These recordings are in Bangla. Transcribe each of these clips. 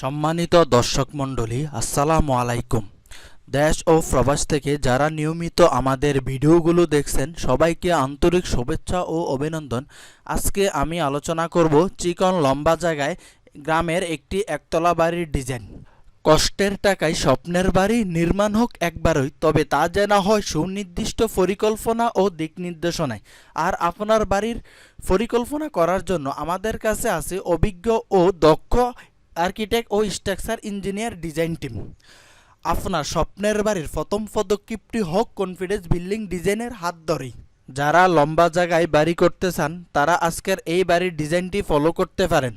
সম্মানিত দর্শক মণ্ডলী, আসসালামু আলাইকুম। দেশ ও প্রবাস থেকে যারা নিয়মিত আমাদের ভিডিওগুলো দেখছেন, সবাইকে আন্তরিক শুভেচ্ছা ও অভিনন্দন। আজকে আমি আলোচনা করব চিকন লম্বা জায়গায় গ্রামের একটি একতলা বাড়ির ডিজাইন। কষ্টের টাকায় স্বপ্নের বাড়ি নির্মাণ হোক একবারই, তবে তা যেন হয় সুনির্দিষ্ট পরিকল্পনা ও দিক নির্দেশনায়। আর আপনার বাড়ির পরিকল্পনা করার জন্য আমাদের কাছে আছে অভিজ্ঞ ও দক্ষ আর্কিটেক্ট ও স্ট্রাকচার ইঞ্জিনিয়ার ডিজাইন টিম। আপনার স্বপ্নের বাড়ির প্রথম পদক্ষেপটি হোক কনফিডেন্স বিল্ডিং ডিজাইনের হাত ধরেই। যারা লম্বা জায়গায় বাড়ি করতে চান, তারা আজকের এই বাড়ির ডিজাইনটি ফলো করতে পারেন।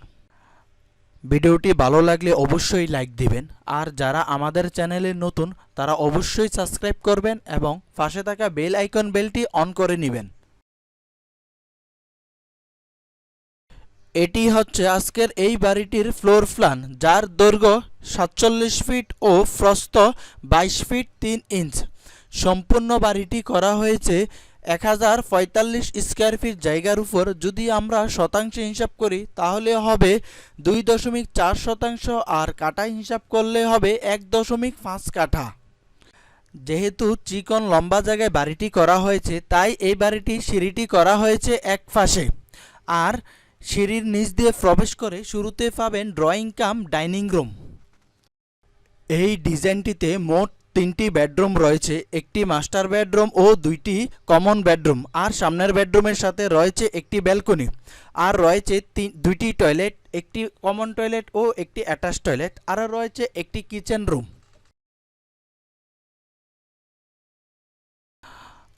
ভিডিওটি ভালো লাগলে অবশ্যই লাইক দিবেন, আর যারা আমাদের চ্যানেলে নতুন, তারা অবশ্যই সাবস্ক্রাইব করবেন এবং পাশে থাকা বেল আইকন বেলটি অন করে নেবেন। এটি হচ্ছে আজকের এই বাড়িটির ফ্লোর প্ল্যান, যার দৈর্ঘ্য সাতচল্লিশ ফিট ও প্রস্থ বাইশ ফিট তিন ইঞ্চ। সম্পূর্ণ বাড়িটি করা হয়েছে এক হাজার পঁয়তাল্লিশ স্কোয়ার ফিট জায়গার উপর। যদি আমরা শতাংশে হিসাব করি, তাহলে হবে দুই দশমিক চার শতাংশ, আর কাঠা হিসাব করলে হবে এক দশমিক পাঁচ কাঠা। যেহেতু চিকন লম্বা জায়গায় বাড়িটি করা হয়েছে, তাই এই বাড়িটি সিঁড়িটি করা হয়েছে এক পাশে। আর সিঁড়ির নিচ দিয়ে প্রবেশ করে শুরুতে পাবেন ড্রয়িং কাম, ডাইনিং রুম। এই ডিজাইনটিতে মোট তিনটি বেডরুম রয়েছে, একটি মাস্টার বেডরুম ও দুইটি কমন বেডরুম। আর সামনের বেডরুমের সাথে রয়েছে একটি ব্যালকনি। আর রয়েছে দুইটি টয়লেট, একটি কমন টয়লেট ও একটি অ্যাটাচ টয়লেট। আর রয়েছে একটি কিচেন রুম।